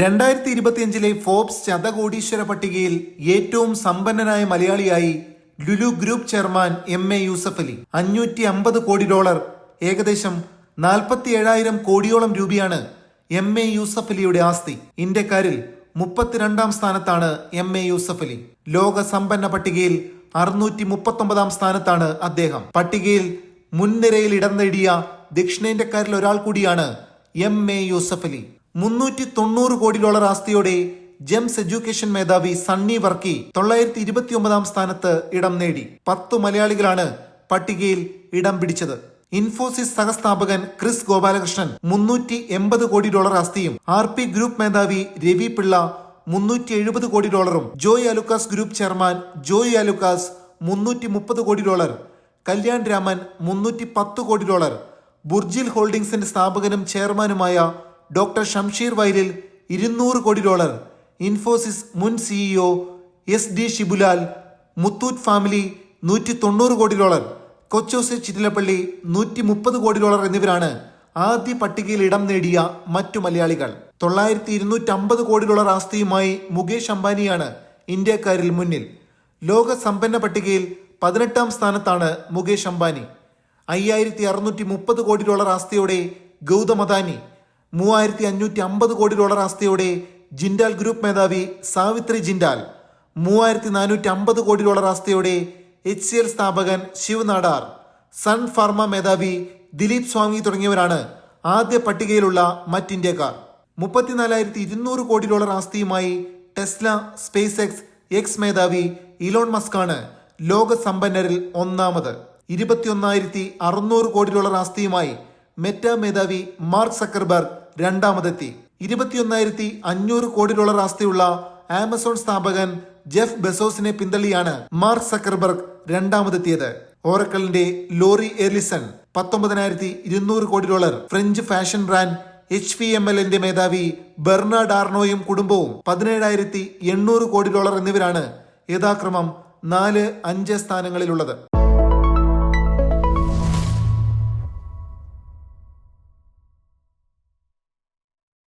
രണ്ടായിരത്തി ഇരുപത്തിയഞ്ചിലെ ഫോബ്സ് ശതകോടീശ്വര പട്ടികയിൽ ഏറ്റവും സമ്പന്നനായ മലയാളിയായി Lulu group chairman M A Yusuff Ali. അഞ്ഞൂറ്റി അമ്പത് കോടി ഡോളർ ഏകദേശം നാൽപ്പത്തി ഏഴായിരം കോടിയോളം രൂപയാണ് എം എ യൂസഫ് അലിയുടെ ആസ്തി. ഇന്ത്യക്കാരിൽ മുപ്പത്തിരണ്ടാം സ്ഥാനത്താണ് എം എ യൂസഫ് അലി. ലോക സമ്പന്ന പട്ടികയിൽ അറുന്നൂറ്റി മുപ്പത്തൊമ്പതാം സ്ഥാനത്താണ് അദ്ദേഹം. പട്ടികയിൽ മുൻനിരയിൽ ഇടം നേടിയ ദക്ഷിണേന്ത്യക്കാരിൽ ഒരാൾ കൂടിയാണ് എം എ യൂസഫ് അലി. മുന്നൂറ്റി തൊണ്ണൂറ് കോടി ഡോളർ ആസ്തിയോടെ ജെംസ് എഡ്യൂക്കേഷൻ മേധാവി സണ്ണി വർക്കി തൊള്ളായിരത്തി ഇരുപത്തി ഒമ്പതാം സ്ഥാനത്ത് ഇടം നേടി. പത്തു മലയാളികളാണ് പട്ടികയിൽ ഇടം പിടിച്ചത്. ഇൻഫോസിസ് സഹസ്ഥാപകൻ ക്രിസ് ഗോപാലകൃഷ്ണൻ മുന്നൂറ്റി എൺപത് കോടി ഡോളർ ആസ്തിയും ആർ പി ഗ്രൂപ്പ് മേധാവി രവി പിള്ള മുന്നൂറ്റി എഴുപത് കോടി ഡോളറും ജോയ് അലുക്കാസ് ഗ്രൂപ്പ് ചെയർമാൻ ജോയ് അലുക്കാസ് മുന്നൂറ്റി മുപ്പത് കോടി ഡോളർ കല്യാൺ രാമൻ മുന്നൂറ്റി പത്ത് കോടി ഡോളർ ബുർജിൽ ഹോൾഡിംഗ്സിന്റെ സ്ഥാപകനും ചെയർമാനുമായ ഡോക്ടർ ഷംഷീർ വൈരിൽ ഇരുന്നൂറ് കോടി ഡോളർ. ഇൻഫോസിസ് മുൻ CEO S D Shibulal Muthoot family നൂറ്റി തൊണ്ണൂറ് കോടി ഡോളർ കൊച്ചോസെ ചിറ്റിലപ്പള്ളി നൂറ്റി മുപ്പത് കോടി ഡോളർ എന്നിവരാണ് ആദ്യ പട്ടികയിൽ ഇടം നേടിയ മറ്റു മലയാളികൾ. തൊള്ളായിരത്തി ഇരുന്നൂറ്റമ്പത് കോടി ഡോളർ ആസ്തിയുമായി മുകേഷ് അംബാനിയാണ് ഇന്ത്യക്കാരിൽ മുന്നിൽ. ലോക സമ്പന്ന പട്ടികയിൽ പതിനെട്ടാം സ്ഥാനത്താണ് മുകേഷ് അംബാനി. അയ്യായിരത്തി അറുന്നൂറ്റി മുപ്പത് കോടി ഡോളർ ആസ്തിയോടെ ഗൗതം അദാനി മൂവായിരത്തി അഞ്ഞൂറ്റി അമ്പത് കോടി ഡോളർ ആസ്തിയോടെ ജിൻഡാൽ ഗ്രൂപ്പ് മേധാവി സാവിത്രി ജിൻഡാൽ മൂവായിരത്തി നാനൂറ്റി അമ്പത് കോടി ഡോളർ ആസ്തിയോടെ എച്ച് സി എൽ സ്ഥാപകൻ ശിവ് നാടാർ സൺ ഫാർമ മേധാവി ദിലീപ് സ്വാമി തുടങ്ങിയവരാണ് ആദ്യ പട്ടികയിലുള്ള മറ്റ് ഇന്ത്യക്കാർ. മുപ്പത്തിനാലായിരത്തി ഇരുന്നൂറ് കോടി ഡോളർ ആസ്തിയുമായി ടെസ്ല സ്പേസ് എക്സ് എക്സ് മേധാവി ഇലോൺ മസ്കാണ് ലോക സമ്പന്നരിൽ ഒന്നാമത്. ഇരുപത്തിയൊന്നായിരത്തി അറുന്നൂറ് കോടി ഡോളർ ആസ്തിയുമായി മെറ്റ മേധാവി മാർക്ക് സക്കർബർഗ് രണ്ടാമതെത്തി. ഇരുപത്തിയൊന്നായിരത്തി അഞ്ഞൂറ് കോടി ഡോളർ ആസ്തിയുള്ള ആമസോൺ സ്ഥാപകൻ ജെഫ് ബെസോസിനെ പിന്തള്ളിയാണ് മാർക്ക് സക്കർബർഗ് രണ്ടാമതെത്തിയത്. ഓറക്കലിന്റെ ലോറി എർലിസൺ പത്തൊമ്പതിനായിരത്തി ഇരുന്നൂറ് കോടി dollar French fashion brand H V M എല്ലിന്റെ മേധാവി ബെർണാഡ് ആർണോയും കുടുംബവും പതിനേഴായിരത്തി എണ്ണൂറ് കോടി ഡോളർ എന്നിവരാണ് യഥാക്രമം നാല് അഞ്ച് സ്ഥാനങ്ങളിലുള്ളത്.